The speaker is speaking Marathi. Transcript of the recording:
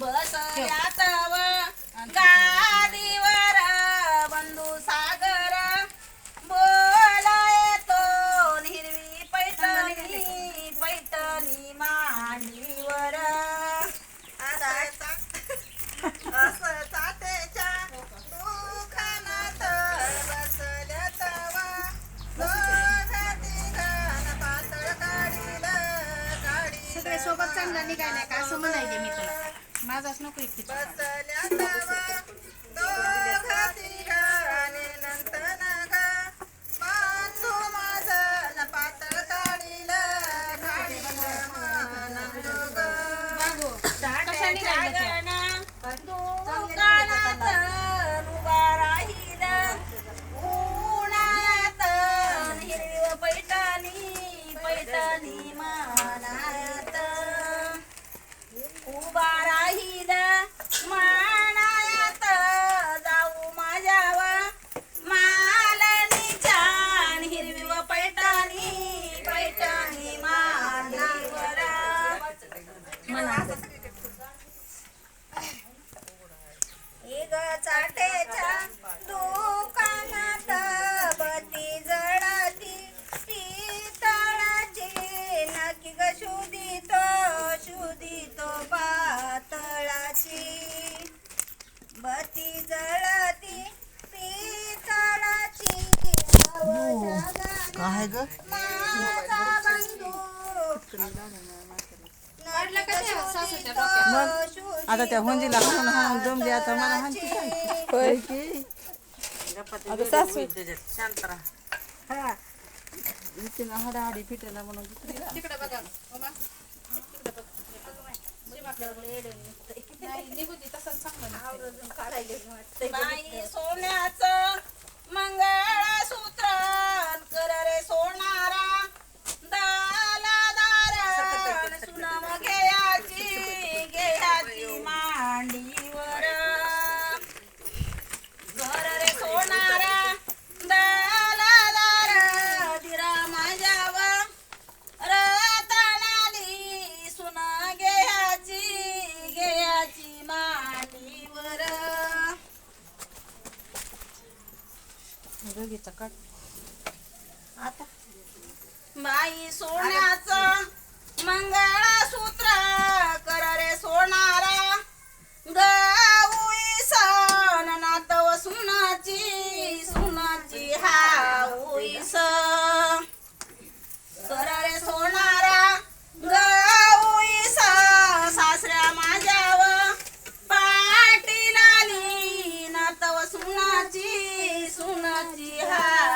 बसल्यातव काढील सगळे निघाय नाही का? असं म्हणायले मी तुला. माझाच नको एकटी पैठणी पैठणी दोघा उभा राहील मानायात जाऊ माझ्याव मालनी छान हिरवी व पैठणी पैठणी मांडीवर मला बती जळती पितळाची काय ग. माझा बंधू? शुदित आता त्या होंजीला हाणून हाणून दमली आता मला हाणती काय होय. की? आता सासू. हा. तिला हडाहडी फिटेला म्हणून दुसरीला. तिकडे बघा. उमा. नाही, निघू दे, तसंच चांगलं नाही. बाई सोन्याचं मंगळसूत्र घेता काढ. आता? बाई सोन्याचं मंगळसूत्र कर रे सोनारा. गई सण नात सुनाची सुनाची हा स कर रे सोनारा गई सासऱ्या माझ्याव पाटीलाली नात सुनाची そんなち。